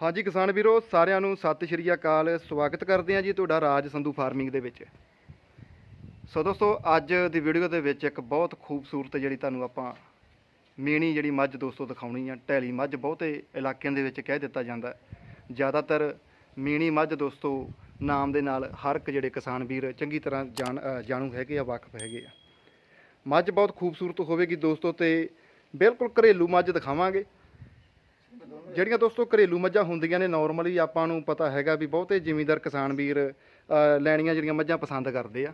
ਹਾਂਜੀ ਕਿਸਾਨ ਵੀਰੋ, ਸਾਰਿਆਂ ਨੂੰ ਸਤਿ ਸ਼੍ਰੀ ਅਕਾਲ। ਸਵਾਗਤ ਕਰਦੇ ਹਾਂ ਜੀ ਤੁਹਾਡਾ ਰਾਜ ਸੰਧੂ ਫਾਰਮਿੰਗ ਦੇ ਵਿੱਚ। ਸੋ ਦੋਸਤੋ, ਅੱਜ ਦੀ ਵੀਡੀਓ ਦੇ ਵਿੱਚ ਇੱਕ ਬਹੁਤ ਖੂਬਸੂਰਤ ਜਿਹੜੀ ਤੁਹਾਨੂੰ ਆਪਾਂ ਮੀਣੀ ਜਿਹੜੀ ਮੱਝ ਦੋਸਤੋ ਦਿਖਾਉਣੀ ਆ ਢੈਲੀ ਮੱਝ ਬਹੁਤੇ ਇਲਾਕਿਆਂ ਦੇ ਵਿੱਚ ਕਹਿ ਦਿੱਤਾ ਜਾਂਦਾ ਜ਼ਿਆਦਾਤਰ ਮੀਣੀ ਮੱਝ ਦੋਸਤੋ ਨਾਮ ਦੇ ਨਾਲ ਹਰ ਇੱਕ ਜਿਹੜੇ ਕਿਸਾਨ ਵੀਰ ਚੰਗੀ ਤਰ੍ਹਾਂ ਜਾਣ ਜਾਣੂ ਹੈਗੇ ਆ ਵਾਕਫ ਹੈਗੇ ਆ। ਮੱਝ ਬਹੁਤ ਖੂਬਸੂਰਤ ਹੋਵੇਗੀ ਦੋਸਤੋ ਤੇ ਬਿਲਕੁਲ ਘਰੇਲੂ ਮੱਝ ਦਿਖਾਵਾਂਗੇ। ਜਿਹੜੀਆਂ ਦੋਸਤੋ ਘਰੇਲੂ ਮੱਝਾਂ ਹੁੰਦੀਆਂ ਨੇ ਨਾਰਮਲੀ ਆਪਾਂ ਨੂੰ ਪਤਾ ਹੈਗਾ ਵੀ ਬਹੁਤੇ ਜ਼ਿਮੀਂਦਾਰ ਕਿਸਾਨ ਵੀਰ ਲੈਣੀਆਂ ਜਿਹੜੀਆਂ ਮੱਝਾਂ ਪਸੰਦ ਕਰਦੇ ਆ।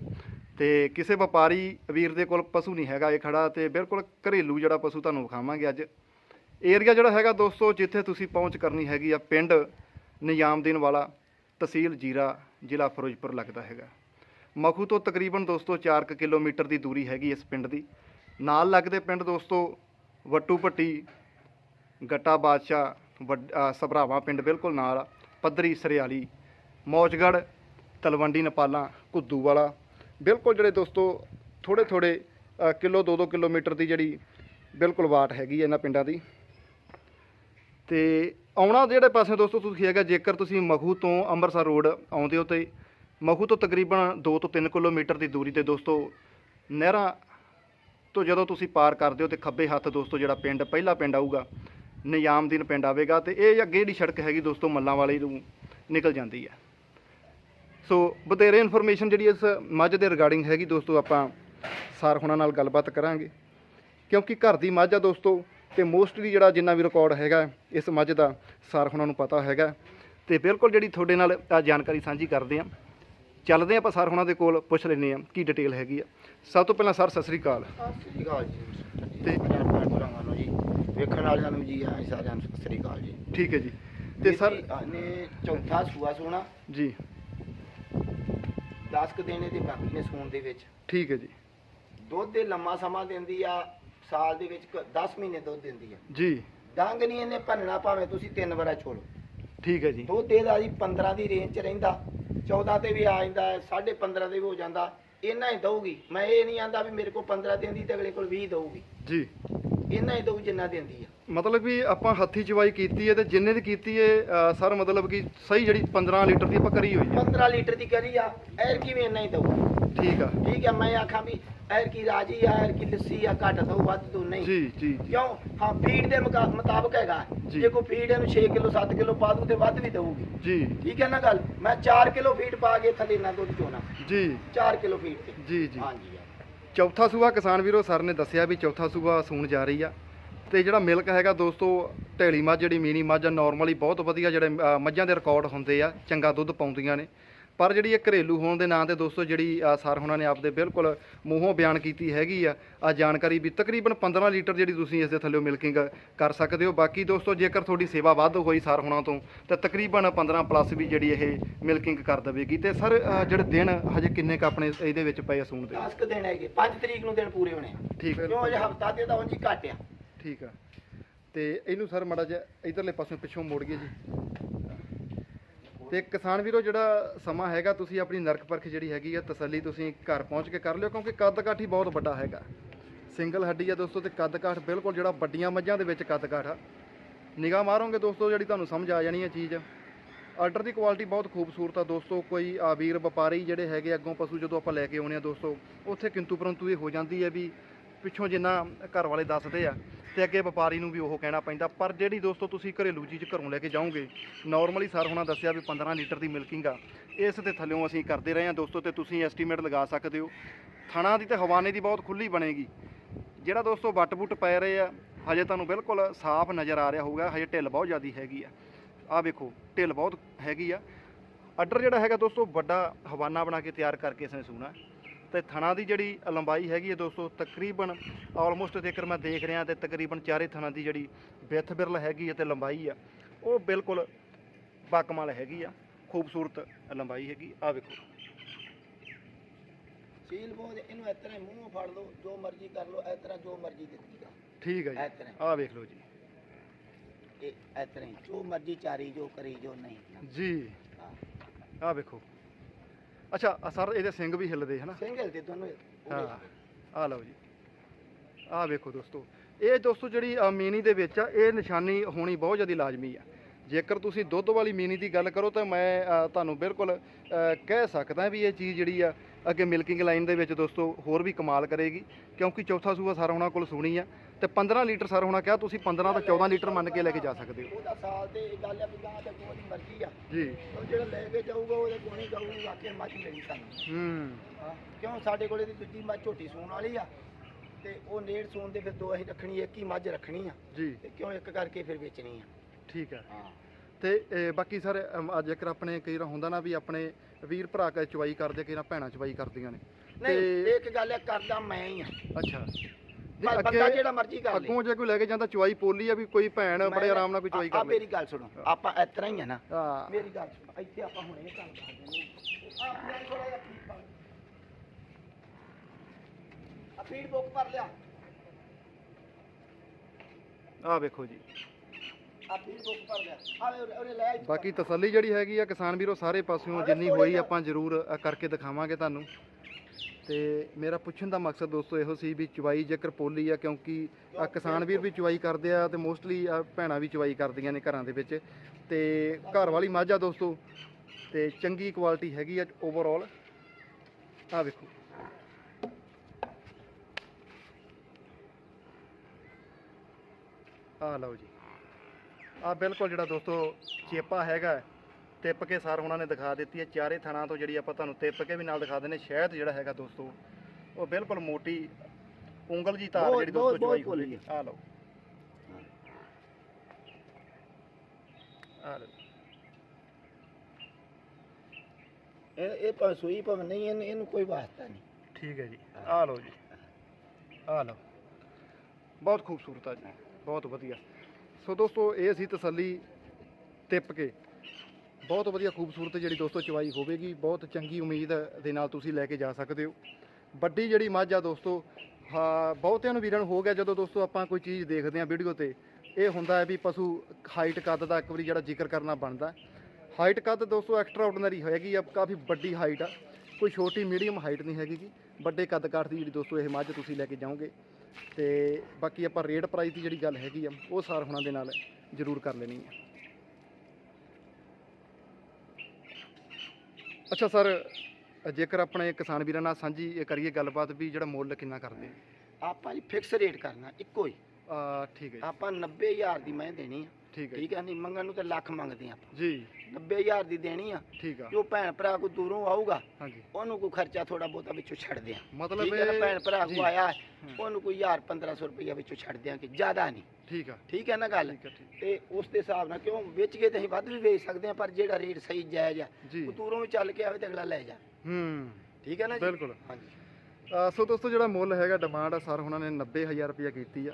ਤੇ ਕਿਸੇ ਵਪਾਰੀ ਵੀਰ ਦੇ ਕੋਲ ਪਸ਼ੂ ਨਹੀਂ ਹੈਗਾ ਇਹ ਖੜਾ ਤੇ ਬਿਲਕੁਲ ਘਰੇਲੂ ਜਿਹੜਾ ਪਸ਼ੂ ਤੁਹਾਨੂੰ ਵਿਖਾਵਾਂਗੇ ਅੱਜ। ਏਰੀਆ ਜਿਹੜਾ ਹੈਗਾ ਦੋਸਤੋ, ਜਿੱਥੇ ਤੁਸੀਂ ਪਹੁੰਚ ਕਰਨੀ ਹੈਗੀ ਆ ਪਿੰਡ ਨਿਜ਼ਾਮਦੀਨ ਵਾਲਾ, ਤਹਿਸੀਲ ਜੀਰਾ, ਜ਼ਿਲ੍ਹਾ ਫਿਰੋਜ਼ਪੁਰ ਲੱਗਦਾ ਹੈਗਾ। ਮਖੂ ਤੋਂ ਤਕਰੀਬਨ ਦੋਸਤੋ 4 ਕਿਲੋਮੀਟਰ ਦੀ ਦੂਰੀ ਹੈਗੀ ਇਸ ਪਿੰਡ ਦੀ। ਨਾਲ ਲੱਗਦੇ ਪਿੰਡ ਦੋਸਤੋ, ਵੱਟੂ ਪੱਟੀ ਗੱਟਾ ਬਾਦਸ਼ਾਹ ਸਭਰਾਵਾਂ ਪਿੰਡ ਬਿਲਕੁਲ ਨਾਲ ਪੱਧਰੀ ਸਰਿਆਲੀ ਮੌਜਗੜ ਤਲਵੰਡੀ, ਨੇਪਾਲਾਂ, ਕੁੱਦੂ ਵਾਲਾ। ਬਿਲਕੁਲ ਜਿਹੜੇ ਦੋਸਤੋ ਥੋੜੇ ਥੋੜੇ ਕਿਲੋ 2-2 ਕਿਲੋਮੀਟਰ ਦੀ ਜਿਹੜੀ ਬਿਲਕੁਲ ਵਾਟ ਹੈਗੀ ਹੈ ਇਹਨਾਂ ਪਿੰਡਾਂ ਦੀ। ਤੇ ਆਉਣਾ ਜਿਹੜੇ ਪਾਸੇ ਦੋਸਤੋ ਤੁਸੀਂ ਹੈਗਾ, ਜੇਕਰ ਤੁਸੀਂ ਮਖੂ ਤੋਂ ਅੰਮ੍ਰਿਤਸਰ ਰੋਡ ਆਉਂਦੇ ਹੋ ਤੇ ਮਖੂ ਤੋਂ ਤਕਰੀਬਨ 2 ਤੋਂ 3 ਕਿਲੋਮੀਟਰ ਦੀ ਦੂਰੀ ਤੇ ਦੋਸਤੋ, ਨਹਿਰਾਂ ਤੋਂ ਜਦੋਂ ਤੁਸੀਂ ਪਾਰ ਕਰਦੇ ਹੋ ਤੇ ਖੱਬੇ ਹੱਥ ਦੋਸਤੋ ਜਿਹੜਾ ਪਿੰਡ, ਪਹਿਲਾ ਪਿੰਡ ਆਊਗਾ ਨਿਜ਼ਾਮਦੀਨ ਪਿੰਡ ਆਵੇਗਾ ਤੇ ਇਹ ਅੱਗੇ ਜਿਹੜੀ ਸੜਕ ਹੈਗੀ ਦੋਸਤੋ ਮੱਲਾਂ ਵਾਲੀ ਨੂੰ ਨਿਕਲ ਜਾਂਦੀ ਹੈ। ਸੋ ਬਤੇਰੇ ਇਨਫੋਰਮੇਸ਼ਨ ਜਿਹੜੀ ਇਸ ਮੱਝ ਦੇ ਰਿਗਾਰਡਿੰਗ ਹੈਗੀ ਦੋਸਤੋ ਆਪਾਂ ਸਾਰ ਹੁਣਾਂ ਨਾਲ ਗੱਲਬਾਤ ਕਰਾਂਗੇ। ਕਿਉਂਕਿ ਘਰ ਦੀ ਮੱਝ ਆ ਦੋਸਤੋ ਤੇ ਮੋਸਟਲੀ ਜਿਹੜਾ ਜਿੰਨਾ ਵੀ ਰਿਕਾਰਡ ਹੈਗਾ ਇਸ ਮੱਝ ਦਾ ਸਾਰ ਹੁਣਾਂ ਨੂੰ ਪਤਾ ਹੈਗਾ। ਤੇ ਬਿਲਕੁਲ ਜਿਹੜੀ ਤੁਹਾਡੇ ਨਾਲ ਆ ਜਾਣਕਾਰੀ ਸਾਂਝੀ ਕਰਦੇ ਆ ਚੱਲਦੇ ਆਪਾਂ ਸਰ ਹੁਣਾਂ ਦੇ ਕੋਲ ਪੁੱਛ ਲੈਂਦੇ ਆ ਕੀ ਡਿਟੇਲ ਹੈਗੀ ਆ। ਸਭ ਤੋਂ ਪਹਿਲਾਂ ਸਰ ਸਤਿ ਸ੍ਰੀ ਅਕਾਲ। ਸਤਿ ਸ੍ਰੀ ਅਕਾਲ ਤੇ- ਜੀ। ਵੇਖਣ ਵਾਲਿਆਂ ਨੂੰ ਜੀ ਆਏ ਸਾਰਿਆਂ ਨੂੰ ਸਤਿ ਸ੍ਰੀ ਅਕਾਲ ਜੀ। ਠੀਕ ਹੈ ਜੀ। ਤੇ ਸਰ ਨੇ ਚੌਥਾ ਸੂਆ ਸੋਣਾ। ਜੀ। 10 ਕ ਦੇਣੇ ਤੇ ਬਾਕੀ ਨੇ ਸੂਣ ਦੇ ਵਿੱਚ। ਠੀਕ ਹੈ ਜੀ। ਦੁੱਧ ਦੇ ਲੰਮਾ ਸਮਾਂ ਦਿੰਦੀ ਆ ਸਾਲ ਦੇ ਵਿੱਚ 10 ਮਹੀਨੇ ਦੁੱਧ ਦਿੰਦੀ ਆ। ਜੀ। ਡੰਗ ਨਹੀਂ ਇਹਨੇ ਭੰਨਣਾ ਭਾਵੇਂ ਤੁਸੀਂ ਤਿੰਨ ਵਾਰਾ ਛੋੜੋ ਠੀਕ ਹੈ ਜੀ। ਦੁੱਧ ਇਹਦਾ ਜੀ 15 ਦੀ ਰੇਂਜ 'ਚ ਰਹਿੰਦਾ। 14 ਤੇ ਵੀ ਆ ਜਾਂਦਾ 15.5 ਦੇ ਵੀ ਹੋ ਜਾਂਦਾ। ਇੰਨਾ ਹੀ ਦਊਗੀ। ਮੈਂ ਇਹ ਨਹੀਂ ਆਂਦਾ ਵੀ ਮੇਰੇ ਕੋਲ 15 ਦਿੰਦੀ ਤੇ ਅਗਲੇ ਕੋਲ 20 ਦਊਗੀ। ਜੀ। ਹੀ ਦਊ ਜਿੰਨਾ ਦਿੰਦੀ ਆ। ਮਤਲਬ ਵੀ ਆਪਾਂ ਹੱਥੀ ਚਵਾਈ ਕੀਤੀ ਹੈ ਤੇ ਜਿੰਨੇ ਦੀ ਕੀਤੀ ਹੈ ਅ, ਸਰ ਮਤਲਬ ਕਿ ਸਹੀ ਜਿਹੜੀ 15 ਲੀਟਰ ਦੀ ਆਪਾਂ ਕਰੀ ਹੋਈ ਹੈ। 15 ਲੀਟਰ ਦੀ ਕਰੀ ਆ ਐਰ ਕਿਵੇਂ ਇੰਨਾ ਹੀ ਦਊ। ਠੀਕ ਆ। ਠੀਕ ਹੈ ਮੈਂ ਆਖਾਂ ਵੀ ਐਰ ਕੀ ਰਾਜੀ ਆ ਐਰ ਕੀ ਲੱਸੀ ਆ ਘੱਟ ਦੋ ਵੱਧ ਦੋ ਨਹੀਂ। ਜੀ ਜੀ ਜੀ। ਕਿਉਂ? ਹਾਂ ਫੀਡ ਦੇ ਮੁਕਾ- ਮੁਤਾਬਕ ਹੈਗਾ। ਜੀ। ਜੇ ਕੋਈ ਫੀਡ ਇਹਨੂੰ 6 ਕਿਲੋ 7 ਕਿਲੋ ਪਾ ਦੂ ਤੇ ਵੱਧ ਵੀ ਦਊਗੀ। ਜੀ। ਠੀਕ ਹੈ ਨਾ ਗੱਲ? ਮੈਂ 4 ਕਿਲੋ ਫੀਡ ਪਾ ਕੇ ਥੱਲੇ ਨਾ ਦੁੱਧ ਚੋਣਾ। ਜੀ। 4 ਕਿਲੋ ਫੀਡ ਤੇ। ਜੀ ਜੀ। ਹਾਂਜੀ। ਚੌਥਾ ਸੂਆ ਕਿਸਾਨ ਵੀਰੋ ਸਰ ਨੇ ਦੱਸਿਆ ਵੀ ਚੌਥਾ ਸੂਆ ਸੂਣ ਜਾ ਰਹੀ ਆ। ਤੇ ਜਿਹੜਾ ਮਿਲਕ ਹੈਗਾ ਦੋਸਤੋ ਢੇਲੀ ਮੱਝ ਜਿਹੜੀ ਮੀਨੀ ਮੱਝ ਆ ਨਾਰਮਲੀ ਬਹੁਤ ਵਧੀਆ ਜਿਹੜੇ ਅ, ਮੱਝਾਂ ਦੇ ਰਿਕਾਰਡ ਹੁੰਦੇ ਆ ਚੰਗਾ ਦੁੱਧ ਪਾਉਂਦੀਆਂ ਨੇ। ਪਰ ਜਿਹੜੀ ਇਹ ਘਰੇਲੂ ਹੋਣ ਦੇ ਨਾਂ ਤੇ ਦੋਸਤੋ ਜਿਹੜੀ ਸਰ ਹੁਣਾਂ ਨੇ ਆਪਦੇ ਬਿਲਕੁਲ ਮੂੰਹੋਂ ਬਿਆਨ ਕੀਤੀ ਹੈਗੀ ਆ ਆ ਜਾਣਕਾਰੀ ਵੀ ਤਕਰੀਬਨ 15 ਲੀਟਰ ਜਿਹੜੀ ਤੁਸੀਂ ਇਸ ਦੇ ਥੱਲੇ ਮਿਲਕਿੰਗ ਕਰ ਸਕਦੇ ਹੋ। ਬਾਕੀ ਦੋਸਤੋ ਜੇਕਰ ਤੁਹਾਡੀ ਸੇਵਾ ਵੱਧ ਹੋਈ ਸਰ ਹੁਣਾਂ ਤੋਂ ਤਾਂ ਤਕਰੀਬਨ 15 ਪਲੱਸ ਵੀ ਜਿਹੜੀ ਇਹ ਮਿਲਕਿੰਗ ਕਰ ਦੇਵੇਗੀ। ਤੇ ਸਰ ਜਿਹੜੇ ਦਿਨ ਹਜੇ ਕਿੰਨੇ ਕ ਆਪਣੇ ਇਹਦੇ ਵਿੱਚ ਪਏ ਸੂਣ ਦੇ? 10 ਕ ਦਿਨ ਹੈਗੇ। 5 ਤਰੀਕ ਨੂੰ ਦਿਨ ਪੂਰੇ ਹੋਣੇ ਠੀਕ ਹੈ ਕਿਉਂ ਅਜੇ ਹਫਤਾ ਤੇ ਤਾਂ ਉਂਝ ਹੀ ਘੱਟ ਆ। ਠੀਕ ਆ। ਤੇ ਇਹਨੂੰ ਸਰ ਮੜਾ ਜਿਹਾ ਇਧਰਲੇ ਪਾਸੋਂ ਪਿੱਛੋਂ ਮੋੜੀਏ ਜੀ। ਤੇ ਕਿਸਾਨ ਵੀਰੋ, ਜਿਹੜਾ ਸਮਾਂ ਹੈਗਾ, ਤੁਸੀਂ ਆਪਣੀ ਨਰਕ ਪਰਖ ਜਿਹੜੀ ਹੈਗੀ ਆ, ਤਸੱਲੀ ਤੁਸੀਂ ਘਰ ਪਹੁੰਚ ਕੇ ਕਰ ਲਿਓ, ਕਿਉਂਕਿ ਕੱਦ ਕਾਠ ਹੀ ਬਹੁਤ ਵੱਡਾ ਹੈਗਾ। ਸਿੰਗਲ ਹੱਡੀ ਆ ਦੋਸਤੋ, ਤੇ ਕੱਦ ਕਾਠ ਬਿਲਕੁਲ ਜਿਹੜਾ ਵੱਡੀਆਂ ਮੱਝਾਂ ਦੇ ਵਿੱਚ ਕੱਦ ਕਾਠ ਆ। ਨਿਗਾਹ ਮਾਰੋਗੇ ਦੋਸਤੋ, ਜਿਹੜੀ ਤੁਹਾਨੂੰ ਸਮਝ ਆ ਜਾਣੀ ਹੈ ਚੀਜ਼। ਆਰਡਰ ਦੀ ਕੁਆਲਿਟੀ ਬਹੁਤ ਖੂਬਸੂਰਤ ਆ ਦੋਸਤੋ, ਕੋਈ ਆ ਵਪਾਰੀ ਜਿਹੜੇ ਹੈਗੇ ਅੱਗੋਂ ਪਸ਼ੂ ਜਦੋਂ ਆਪਾਂ ਲੈ ਕੇ ਆਉਣੇ ਆ ਦੋਸਤੋ, ਉੱਥੇ ਕਿੰਤੂ ਪਰੰਤੂ ਇਹ ਹੋ ਜਾਂਦੀ ਹੈ ਵੀ ਪਿੱਛੋਂ ਜਿੰਨਾ ਘਰ ਵਾਲੇ ਦੱਸਦੇ ਆ ਤੇ ਅੱਗੇ ਵਪਾਰੀ ਨੂੰ ਵੀ ਉਹ ਕਹਿਣਾ ਪੈਂਦਾ। ਪਰ ਜਿਹੜੀ ਦੋਸਤੋ ਤੁਸੀਂ ਘਰੇਲੂ ਚੀਜ਼ ਘਰੋਂ ਲੈ ਕੇ ਜਾਓਗੇ ਨਾਰਮਲੀ ਸਰ ਹੁਣਾਂ ਦੱਸਿਆ ਵੀ 15 ਲੀਟਰ ਦੀ ਮਿਲਕਿੰਗ ਆ। ਇਸ ਦੇ ਥੱਲਿਓਂ ਅਸੀਂ ਕਰਦੇ ਰਹੇ ਹਾਂ ਦੋਸਤੋ ਤੇ ਤੁਸੀਂ ਐਸਟੀਮੇਟ ਲਗਾ ਸਕਦੇ ਹੋ। ਥਣਾ ਦੀ ਤੇ ਹਵਾਨੇ ਦੀ ਬਹੁਤ ਖੁੱਲੀ ਬਣੇਗੀ। ਜਿਹੜਾ ਦੋਸਤੋ ਵੱਟ ਬੁੱਟ ਪੈ ਰਹੇ ਆ, ਹਜੇ ਤੁਹਾਨੂੰ ਬਿਲਕੁਲ ਸਾਫ਼ ਨਜ਼ਰ ਆ ਰਿਹਾ ਹੋਊਗਾ, ਹਜੇ ਢਿੱਲ ਬਹੁਤ ਜ਼ਿਆਦੀ ਹੈਗੀ ਆ। ਆਹ ਵੇਖੋ, ਢਿੱਲ ਬਹੁਤ ਹੈਗੀ ਆ। ਅੱਡਰ ਜਿਹੜਾ ਹੈਗਾ ਦੋਸਤੋ ਵੱਡਾ ਹਵਾਨਾ ਬਣਾ ਕੇ ਤਿਆਰ ਕਰਕੇ ਇਸਨੇ ਸੂਣਾ। ਤੇ ਥਣਾ ਦੀ ਜਿਹੜੀ ਲੰਬਾਈ ਹੈਗੀ ਹੈ ਦੋਸਤੋ ਤਕਰੀਬਨ ਆਲਮੋਸਟ ਜੇਕਰ ਮੈਂ ਦੇਖ ਰਿਹਾ ਤੇ ਤਕਰੀਬਨ ਚਾਰੇ ਥਣਾ ਦੀ ਜਿਹੜੀ ਵਿੱਥ ਬਿਰਲ ਹੈਗੀ ਹੈ ਤੇ ਲੰਬਾਈ ਆ ਉਹ ਬਿਲਕੁਲ ਬਾਕਮਾਲ ਹੈਗੀ ਆ ਖੂਬਸੂਰਤ ਲੰਬਾਈ ਹੈਗੀ ਆ ਵੇਖੋ। ਸੀਲ ਬਹੁਤ ਇਹਨੂੰ ਇਸ ਤਰ੍ਹਾਂ ਮੂੰਹੋਂ ਫੜ ਲਓ ਜੋ ਮਰਜ਼ੀ ਕਰ ਲਓ ਇਸ ਤਰ੍ਹਾਂ ਜੋ ਮਰਜ਼ੀ ਦਿੱਤੀ ਜਾ ਠੀਕ ਹੈ ਜੀ। ਆਹ ਵੇਖ ਲਓ ਜੀ। ਇਹ ਇਸ ਤਰ੍ਹਾਂ ਜੋ ਮਰਜ਼ੀ ਚਾਰੀ ਜੋ ਕਰੀ ਜੋ ਨਹੀਂ। ਜੀ। ਆਹ ਵੇਖੋ। ਅੱਛਾ ਸਰ ਇਹਦੇ ਸਿੰਘ ਵੀ ਹਿੱਲਦੇ ਹਨਾ? ਸਿੰਗਲ ਤੇ ਤੁਹਾਨੂੰ ਹਾਂ। ਆ ਲਓ ਜੀ। ਆਹ ਵੇਖੋ ਦੋਸਤੋ ਇਹ ਦੋਸਤੋ ਜਿਹੜੀ ਮੀਨੀ ਦੇ ਵਿੱਚ ਆ ਇਹ ਨਿਸ਼ਾਨੀ ਹੋਣੀ ਬਹੁਤ ਜ਼ਿਆਦਾ ਲਾਜ਼ਮੀ ਆ। ਜੇਕਰ ਤੁਸੀਂ ਦੁੱਧ ਵਾਲੀ ਮੀਨੀ ਦੀ ਗੱਲ ਕਰੋ ਤਾਂ ਮੈਂ ਤੁਹਾਨੂੰ ਬਿਲਕੁਲ ਕਹਿ ਸਕਦਾ ਵੀ ਇਹ ਚੀਜ਼ ਜਿਹੜੀ ਆ ਅੱਗੇ ਮਿਲਕਿੰਗ ਲਾਈਨ ਦੇ ਵਿੱਚ ਦੋਸਤੋ ਹੋਰ ਵੀ ਕਮਾਲ ਕਰੇਗੀ ਕਿਉਂਕਿ ਚੌਥਾ ਸੂਆ ਸਰ ਹੋਣਾ ਕੋਲ ਸੁਣੀ ਆ। ਤੇ 15 ਲੀਟਰ ਸਰ ਹੋਣਾ ਕਿਹਾ ਤੁਸੀਂ 15 ਤੋਂ 14 ਲੀਟਰ ਮੰਨ ਕੇ ਲੈ ਕੇ ਜਾ ਸਕਦੇ ਹੋ। ਉਹਦਾ ਸਾਲ ਤੇ ਇਹ ਗੱਲ ਹੈ ਵੀ ਗਾਂ ਤੇ ਕੋਈ ਮਰਜ਼ੀ ਆ। ਜੀ। ਉਹ ਜਿਹੜਾ ਲੈ ਕੇ ਜਾਊਗਾ ਉਹਦੇ ਕੋਲ ਨਹੀਂ ਜਾਊਗਾ ਵਾਕਿਆ ਮੱਝ ਲੈਣੀ ਸਾਨੂੰ। ਹੂੰ। ਹਾਂ, ਕਿਉਂ? ਸਾਡੇ ਕੋਲੇ ਦੀ ਦੂਜੀ ਮੱਝ ਝੋਟੀ ਸੂਣ ਵਾਲੀ ਆ। ਤੇ ਉਹ ਨੇੜ ਸੂਣ ਦੇ ਫਿਰ ਦੋ ਅਸੀਂ ਰੱਖਣੀ ਇੱਕ ਹੀ ਮੱਝ ਰੱਖਣੀ ਆ। ਜੀ। ਤੇ ਕਿਉਂ ਇੱਕ ਕਰਕੇ ਫਿਰ ਵੇਚਣੀ ਆ? ਠੀਕ ਹੈ ਹਾਂ। ਤੇ ਇਹ ਬਾਕੀ ਸਰ ਅਮ, ਅੱਜ ਜੇਕਰ ਆਪਣੇ ਕਈ ਵਾਰ ਹੁੰਦਾ ਨਾ ਵੀ ਆਪਣੇ ਵੀਰ ਭਰਾ ਕੇ ਚਵਾਈ ਕਰਦੇ ਕਈ ਵਾਰ ਭੈਣਾਂ ਚਵਾਈ ਕਰਦੀਆਂ ਨੇ। ਨਹੀਂ ਤੇ- ਇੱਕ ਗੱਲ ਹੈ ਕਰਦਾ ਮੈਂ ਹੀ ਆ। ਅੱਛਾ। ਬੰਦਾ ਜਿਹੜਾ ਮਰਜ਼ੀ ਕਰ ਲੇ। ਅੱਗੋਂ ਜੇ ਕੋਈ ਲੈ ਕੇ ਜਾਂਦਾ ਚਵਾਈ ਪੋਲੀ ਆ ਵੀ ਕੋਈ ਭੈਣ ਬੜੇ ਆਰਾਮ ਨਾਲ ਕੋਈ ਚਵਾਈ ਆ ਕਰ ਲੇ। ਮੇਰੀ ਗੱਲ ਸੁਣੋ ਆਪਾਂ ਇਸ ਤਰ੍ਹਾਂ ਹੀ ਆ ਨਾ। ਹਾਂ। ਮੇਰੀ ਗੱਲ ਸੁਣੋ ਇੱਥੇ ਆਪਾਂ ਹੁਣ ਇਹ ਕੰਮ ਕਰ ਦਿੰਦੇ ਆ ਥੋੜਾ ਜਿਹਾ ਫੀਡ ਪਾ ਆ ਫੀਡ ਬੁੱਕ ਭਰ ਲਿਆ। ਆ ਵੇਖੋ ਜੀ। ਆ ਫੀਡ ਬੁੱਕ ਭਰ ਲਿਆ। ਆ ਵੇ ਉਹਨੇ ਲੈ ਇੱਥੇ ਬਾਕੀ ਤਸੱਲੀ ਜਿਹੜੀ ਹੈਗੀ ਆ ਕਿਸਾਨ ਵੀਰੋ ਸਾਰੇ ਪਾਸਿਓਂ ਜਿੰਨੀ ਹੋਈ ਆਪਾਂ ਜ਼ਰੂਰ ਅ, ਕਰਕੇ ਦਿਖਾਵਾਂਗੇ ਤੁਹਾਨੂੰ। ਤੇ ਮੇਰਾ ਪੁੱਛਣ ਦਾ ਮਕਸਦ ਦੋਸਤੋ ਇਹੋ ਸੀ ਵੀ ਚਵਾਈ ਜੇਕਰ ਪੋਲੀ ਆ ਕਿਉਂਕਿ ਅ, ਕਿਸਾਨ ਵੀਰ ਵੀ ਚਵਾਈ ਕਰਦੇ ਆ ਤੇ ਮੋਸਟਲੀ ਭੈਣਾਂ ਵੀ ਚਵਾਈ ਕਰਦੀਆਂ ਨੇ ਘਰਾਂ ਦੇ ਵਿੱਚ। ਤੇ ਘਰ ਵਾਲੀ ਮੱਝ ਆ ਦੋਸਤੋ ਤੇ ਚੰਗੀ ਕੁਆਲਿਟੀ ਹੈਗੀ ਆ ਓਵਰਆਲ ਆ ਵੇਖੋ। ਆ ਲਓ ਜੀ। ਆ ਬਿਲਕੁਲ ਜਿਹੜਾ ਦੋਸਤੋ ਚੇਪਾ ਹੈਗਾ ਹੈ, ਤਿੱਪ ਕੇ ਸਾਰ ਉਹਨਾਂ ਨੇ ਦਿਖਾ ਦਿੱਤੀ ਹੈ। ਚਾਰੇ ਥਣਾ ਤੋਂ ਜਿਹੜੀ ਆਪਾਂ ਤੁਹਾਨੂੰ ਤਿੱਪ ਕੇ ਵੀ ਨਾਲ ਦਿਖਾ ਦਿੰਨੇ ਸ਼ਹਿਦ ਜਿਹੜਾ ਹੈਗਾ ਦੋਸਤੋ ਉਹ ਬਿਲਕੁਲ ਮੋਟੀ ਉਂਗਲ ਜੀ ਤਾਰ ਜਿਹੜੀ ਦੋਸਤੋ ਚਵਾਈ ਹੋਈ ਭੁੱਲ ਆ ਲਓ। ਆ ਲਓ। ਇਹ ਇਹ ਭਾਵੇਂ ਸੂਈ ਭਾਵੇਂ ਨਹੀਂ ਇਹਨੂੰ ਕੋਈ ਵਾਸਤਾ ਨਹੀਂ। ਠੀਕ ਹੈ ਜੀ। ਆ ਲਓ ਜੀ। ਆ ਲਓ। ਬਹੁਤ ਖੂਬਸੂਰਤ ਆ ਜੀ। ਬਹੁਤ ਵਧੀਆ। ਸੋ ਦੋਸਤੋ ਇਹ ਸੀ ਤਸੱਲੀ ਤਿੱਪ ਕੇ। ਬਹੁਤ ਵਧੀਆ ਖੂਬਸੂਰਤ ਜਿਹੜੀ ਦੋਸਤੋ ਚਵਾਈ ਹੋਵੇਗੀ, ਬਹੁਤ ਚੰਗੀ ਉਮੀਦ ਦੇ ਨਾਲ ਤੁਸੀਂ ਲੈ ਕੇ ਜਾ ਸਕਦੇ ਹੋ। ਵੱਡੀ ਜਿਹੜੀ ਮੱਝ ਆ ਦੋਸਤੋ, ਹਾਂ, ਬਹੁਤਿਆਂ ਨੂੰ ਵੀਰਾਂ ਨੂੰ ਹੋ ਗਿਆ ਜਦੋਂ ਦੋਸਤੋ ਆਪਾਂ ਕੋਈ ਚੀਜ਼ ਦੇਖਦੇ ਹਾਂ ਵੀਡੀਓ ਤੇ, ਇਹ ਹੁੰਦਾ ਹੈ ਵੀ ਪਸ਼ੂ ਹਾਈਟ ਕੱਦ ਦਾ ਇੱਕ ਵਾਰੀ ਜਿਹੜਾ ਜ਼ਿਕਰ ਕਰਨਾ ਬਣਦਾ ਹਾਈਟ ਕੱਦ ਦੋਸਤੋ ਐਕਸਟਰਾ ਆਰਡੀਨਰੀ ਹੋਏਗੀ ਆ, ਕਾਫੀ ਵੱਡੀ ਹਾਈਟ ਆ, ਕੋਈ ਛੋਟੀ ਮੀਡੀਅਮ ਹਾਈਟ ਨਹੀਂ ਹੈਗੀ ਗੀ। ਵੱਡੇ ਕੱਦ ਕਾਠ ਦੀ ਜਿਹੜੀ ਦੋਸਤੋ ਇਹ ਮੱਝ ਤੁਸੀਂ ਲੈ ਕੇ ਜਾਓਗੇ, ਤੇ ਬਾਕੀ ਆਪਾਂ ਰੇਟ ਪ੍ਰਾਈਸ ਦੀ ਜਿਹੜੀ ਗੱਲ ਹੈਗੀ ਆ, ਉਹ ਸਾਰ ਹੁਣਾਂ ਦੇ ਨਾਲ ਜ਼ਰੂਰ ਕਰ ਲੈਣੀ ਹੈ ਅੱਛਾ ਸਰ, ਜੇਕਰ ਆਪਣੇ ਕਿਸਾਨ ਵੀਰਾਂ ਨਾਲ ਸਾਂਝੀ ਕਰੀਏ ਗੱਲਬਾਤ ਵੀ ਜਿਹੜਾ ਮੁੱਲ ਕਿੰਨਾ ਕਰਦੇ? ਆਪਾਂ ਜੀ ਫਿਕਸ ਰੇਟ ਕਰਨਾ ਇੱਕੋ ਹੀ। ਆ ਠੀਕ ਹੈ ਜੀ ਆਪਾਂ 90000 ਦੀ ਮੈਂ ਦੇਣੀ ਆ। ਠੀਕ ਹੈ ਠੀਕ ਹੈ ਨਹੀਂ ਮੰਗਣ ਨੂੰ ਤੇ ਲੱਖ ਮੰਗਦੇ ਆਪਾਂ। ਜੀ। 90000 ਦੀ ਦੇਣੀ ਆ। ਠੀਕ ਆ। ਜੋ ਭੈਣ ਭਰਾ ਕੋ ਦੂਰੋਂ ਆਊਗਾ ਹਾਂਜੀ। ਉਹਨੂੰ ਕੋਈ ਖਰਚਾ ਥੋੜਾ ਬਹੁਤਾ ਵਿੱਚੋਂ ਛੱਡ ਦਿਆਂ। ਮਤਲਬ ਠੀਕ ਹੈ ਨਾ ਇਹ- ਭੈਣ ਭਰਾ ਜੀ, ਕੋ ਆਇਆ। ਉਹਨੂੰ ਕੋਈ 1000 1500 ਰੁਪਈਆ ਵਿੱਚੋਂ ਛੱਡ ਦਿਆਂਗੇ ਜ਼ਿਆਦਾ ਨਹੀਂ। ਠੀਕ ਆ। ਠੀਕ ਹੈ ਨਾ ਗੱਲ? ਠੀਕ ਆ ਠੀਕ ਤੇ ਉਸ ਦੇ ਹਿਸਾਬ ਨਾਲ ਕਿਉਂ ਵੇਚ ਕੇ ਤੇ ਅਸੀਂ ਵੱਧ ਵੀ ਵੇਚ ਸਕਦੇ ਹਾਂ ਪਰ ਜਿਹੜਾ ਰੇਟ ਸਹੀ ਜਾਇਜ਼ ਆ ਜੀ। ਉਹ ਦੂਰੋਂ ਵੀ ਚੱਲ ਕੇ ਆਵੇ ਤੇ ਅਗਲਾ ਲੈ ਜਾ। ਹੂੰ। ਠੀਕ ਹੈ ਨਾ ਜੀ? ਬਿਲਕੁਲ। ਹਾਂਜੀ। ਅ, ਸੋ ਦੋਸਤੋ ਜਿਹੜਾ ਮੁੱਲ ਹੈਗਾ ਡਿਮਾਂਡ ਆ ਸਰ ਉਹਨਾਂ ਨੇ 90000 ਰੁਪਇਆ ਕੀਤੀ ਆ।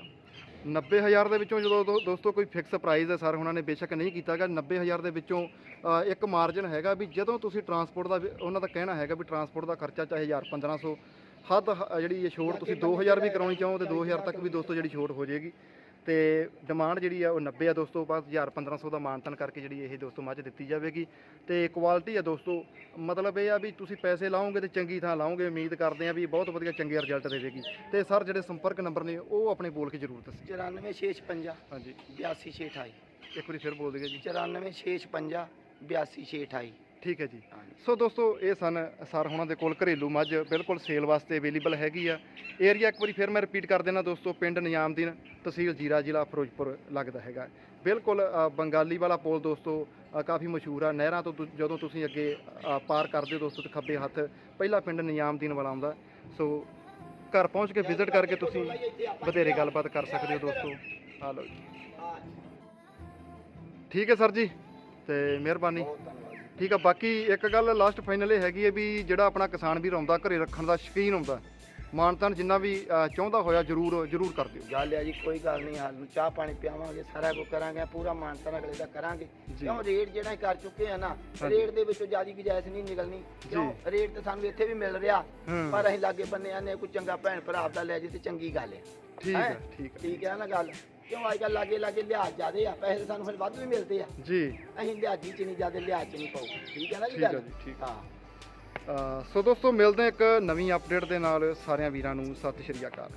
90000 ਦੇ ਵਿੱਚੋਂ ਜਦੋਂ ਦੋ- ਦੋਸਤੋ ਕੋਈ ਫਿਕਸ ਪ੍ਰਾਈਸ ਹੈ ਸਰ ਉਹਨਾਂ ਨੇ ਬੇਸ਼ੱਕ ਨਹੀਂ ਕੀਤਾਗਾ 90000 ਦੇ ਵਿੱਚੋਂ ਅ, ਇੱਕ ਮਾਰਜਨ ਹੈਗਾ ਵੀ ਜਦੋਂ ਤੁਸੀਂ ਟਰਾਂਸਪੋਰਟ ਦਾ ਵੀ- ਉਹਨਾਂ ਦਾ ਕਹਿਣਾ ਹੈਗਾ ਵੀ ਟਰਾਂਸਪੋਰਟ ਦਾ ਖਰਚਾ ਚਾਹੇ 1000 1500 ਹੱਦ ਹ- ਜਿਹੜੀ ਇਹ ਛੋਟ ਤੁਸੀਂ 2000 ਵੀ ਕਰਾਉਣੀ ਚਾਹੋ ਤੇ 2000 ਤੱਕ ਵੀ ਦੋਸਤੋ ਜਿਹੜੀ ਛੋਟ ਹੋ ਜਾਏਗੀ। ਤੇ ਡਿਮਾਂਡ ਜਿਹੜੀ ਆ ਉਹ 90 ਆ ਦੋਸਤੋ 1000 1500 ਦਾ ਮਾਨਤਨ ਕਰਕੇ ਜਿਹੜੀ ਇਹ ਦੋਸਤੋ ਮੱਝ ਦਿੱਤੀ ਜਾਵੇਗੀ। ਤੇ ਕੁਆਲਿਟੀ ਆ ਦੋਸਤੋ ਮਤਲਬ ਇਹ ਆ ਵੀ ਤੁਸੀਂ ਪੈਸੇ ਲਾਓਗੇ ਤੇ ਚੰਗੀ ਥਾਂ ਲਾਓਗੇ ਉਮੀਦ ਕਰਦੇ ਆ ਵੀ ਬਹੁਤ ਵਧੀਆ ਚੰਗੇ ਰਿਜ਼ਲਟ ਦੇਵੇਗੀ। ਤੇ ਸਰ ਜਿਹੜੇ ਸੰਪਰਕ ਨੰਬਰ ਨੇ ਉਹ ਆਪਣੇ ਬੋਲ ਕੇ ਜ਼ਰੂਰ ਦੱਸੀ 94656 ਹਾਂਜੀ। 82628 ਇੱਕ ਵਾਰੀ ਫਿਰ ਬੋਲ ਦਿਓ ਜੀ। 94656 82628 ਠੀਕ ਹੈ ਜੀ। ਸੋ ਦੋਸਤੋ ਇਹ ਸਨ ਸਰ ਹੁਣਾਂ ਦੇ ਕੋਲ ਘਰੇਲੂ ਮੱਝ। ਬਿਲਕੁਲ ਸੇਲ ਵਾਸਤੇ ਅਵੇਲੇਬਲ ਹੈਗੀ ਆ। ਏਰੀਆ ਇੱਕ ਵਾਰੀ ਫਿਰ ਮੈਂ ਰਿਪੀਟ ਕਰ ਦੇਣਾ ਦੋਸਤੋ ਪਿੰਡ ਨਿਯਾਮਦੀਨ ਤਹਿਸੀਲ ਜੀਰਾ ਜ਼ਿਲ੍ਹਾ ਫਿਰੋਜ਼ਪੁਰ ਲੱਗਦਾ ਹੈਗਾ। ਬਿਲਕੁਲ ਬੰਗਾਲੀ ਵਾਲਾ ਪੁਲ ਦੋਸਤੋ ਕਾਫੀ ਮਸ਼ਹੂਰ ਆ। ਨਹਿਰਾਂ ਤੋਂ ਜਦੋਂ ਤੁਸੀਂ ਅੱਗੇ ਪਾਰ ਕਰਦੇ ਹੋ ਦੋਸਤੋ ਤੇ ਖੱਬੇ ਹੱਥ ਪਹਿਲਾ ਪਿੰਡ ਨਿਯਾਮਦੀਨ ਵਾਲਾ ਆਉਂਦਾ। ਸੋ ਘਰ ਪਹੁੰਚ ਕੇ ਵਿਜ਼ਿਟ ਕਰਕੇ ਤੁਸੀਂ ਵਧੇਰੇ ਗੱਲਬਾਤ ਕਰ ਸਕਦੇ ਹੋ ਦੋਸਤੋ। ਆ ਲਓ ਜੀ। ਹਾਂ ਠੀਕ ਹੈ ਸਰ ਜੀ ਤੇ ਮਿਹਰਬਾਨੀ। ਠੀਕ ਆ ਬਾਕੀ ਇੱਕ ਗੱਲ ਲਾਸਟ ਫਾਈਨਲ ਇਹ ਹੈਗੀ ਹੈ ਵੀ ਜਿਹੜਾ ਆਪਣਾ ਕਿਸਾਨ ਵੀਰ ਆਉਂਦਾ ਘਰੇ ਰੱਖਣ ਦਾ ਸ਼ੌਕੀਨ ਹੁੰਦਾ ਮਾਨਤਨ ਜਿੰਨਾ ਵੀ ਚਾਹੁੰਦਾ ਹੋਇਆ ਜਰੂਰ ਜਰੂਰ ਕਰ ਦਿਓ। ਗੱਲ ਹੈ ਜੀ ਕੋਈ ਗੱਲ ਨਹੀਂ ਹਾਲ ਨੂੰ ਚਾਹ ਪਾਣੀ ਪਿਆਵਾਂਗੇ ਸਾਰਾ ਕੁਝ ਕਰਾਂਗੇ ਪੂਰਾ ਮਾਨਤਾਨ ਅਗਲੇ ਦਾ ਕਰਾਂਗੇ। ਜੀ। ਕਿਉਂ ਰੇਟ ਜਿਹੜਾ ਕਰ ਚੁੱਕੇ ਆ ਨਾ। ਰੇਟ ਦੇ ਵਿੱਚੋਂ ਜਿਆਦੀ ਗੁਜਾਇਸ਼ ਨਹੀਂ ਨਿਕਲਣੀ। ਕਿਉਂ? ਰੇਟ ਤੇ ਸਾਨੂੰ ਇੱਥੇ ਵੀ ਮਿਲ ਰਿਹਾ। ਪਰ ਅਸੀਂ ਲਾਗੇ ਬੰਨੇ ਆਨੇ ਕੋਈ ਚੰਗਾ ਭੈਣ ਭਰਾ ਆਪਦਾ ਲੈ ਜੇ ਤੇ ਚੰਗੀ ਗੱਲ ਹੈ। ਠੀਕ? ਹੈ? ਠੀਕ ਹੈ। ਠੀਕ ਹੈ ਨਾ ਗੱਲ? ਕਿਉਂ ਅੱਜ ਕੱਲ ਲਾਗੇ ਲਾਗੇ ਲਿਹਾਜ਼ ਜ਼ਿਆਦੇ ਆ ਪੈਸੇ ਸਾਨੂੰ ਫਿਰ ਵੱਧ ਵੀ ਮਿਲਦੇ ਆ। ਜੀ। ਅਸੀਂ ਲਿਹਾਜ਼ੀ ਚ ਨਹੀਂ ਜ਼ਿਆਦੇ ਲਿਹਾਜ਼ ਚ ਨਹੀਂ ਪਾਉ ਠੀਕ ਹੈ ਨਾ ਜੀ ਠੀਕ ਹੈ ਗੱਲ? ਜੀ, ਠੀਕ। ਹਾਂ। ਅ, ਸੋ ਦੋਸਤੋ ਮਿਲਦੇ ਹਾਂ ਇੱਕ ਨਵੀਂ ਅਪਡੇਟ ਦੇ ਨਾਲ ਸਾਰਿਆਂ ਵੀਰਾਂ ਨੂੰ। ਸਤਿ ਸ਼੍ਰੀ ਅਕਾਲ।